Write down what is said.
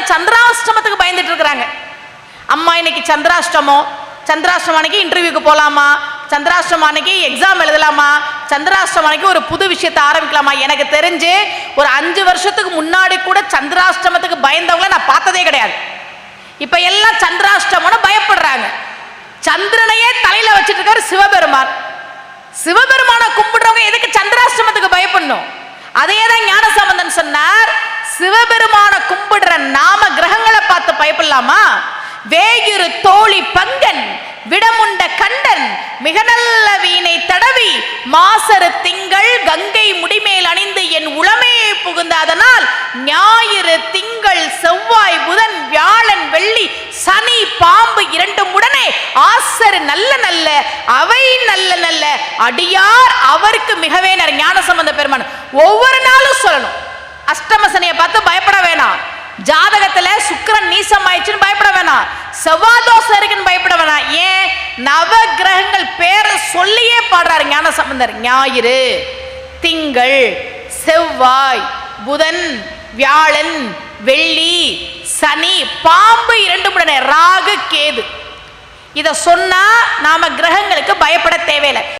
எல்லாரும் சந்திராஷ்டமத்துக்கு பயந்துட்டு இருக்கிறாங்க. அம்மா இன்னைக்கு சந்திராஷ்டமம் சந்திராஷ்டம் அன்னைக்கு இன்டர்வியூக்கு போகலாமா சந்திராஷ்டம் அன்னைக்கு எக்ஸாம் எழுதலாமா? சந்திராஷ்டம் அன்னைக்கு ஒரு புது விஷயத்தை ஆரம்பிக்கலாமா? எனக்கு தெரிஞ்சு ஒரு அஞ்சு வருஷத்துக்கு முன்னாடி கூட சந்திராஷ்டமத்துக்கு பயந்தவங்கள நான் பார்த்ததே கிடையாது. இப்ப எல்லாம் சந்திராஷ்டமம்னு பயப்படுறாங்க. சந்திரனையே தலையில வச்சிட்டு இருக்காரு சிவபெருமான். சிவபெருமான கும்பிடுறவங்க எதுக்கு சந்திராஷ்டமத்துக்கு பயப்படணும்? அதையே தான் ஞானசம்பந்தன் சொன்னார். சிவபெருமான கும்பிடுற நாம கிரகங்களை பார்த்து பயப்படலாமா? வேயுறு தோழி பங்கன் விடமுண்ட கண்டன் மிக நல்ல வீணை தடவி மாசரு திங்கள் கங்கை முடிமேல் அணிந்து என் உளமே புகுந்த அதனால் ஞாயிறு திங்கள் செவ்வாய் புதன் வியாழன் வெள்ளி சனி பாம்பு இரண்டும் உடனே ஆசரு நல்ல நல்ல அவை நல்ல நல்ல அடியார் அவருக்கு மிகவே ஞான சம்பந்த பெருமான். ஒவ்வொரு நாளும் சொல்லணும். அஷ்டம சனியை பார்த்து பயப்பட வேணாம். ஜாதகத்துல சுக்கிரன் நீசம் ஆயிடுச்சுன்னு பயப்பட வேணாம். செவ்வாதோஷம் இருக்குன்னு பயப்பட வேணாம். ஏன்? நவ கிரகங்கள் பேரை சொல்லியே பாடுறாரு ஞான சம்பந்தர். ஞாயிறு திங்கள் செவ்வாய் புதன் வியாழன் வெள்ளி சனி பாம்பு இரண்டு உடனே ராகு கேது. இதை சொன்னா நாம கிரகங்களுக்கு பயப்பட தேவையில்லை.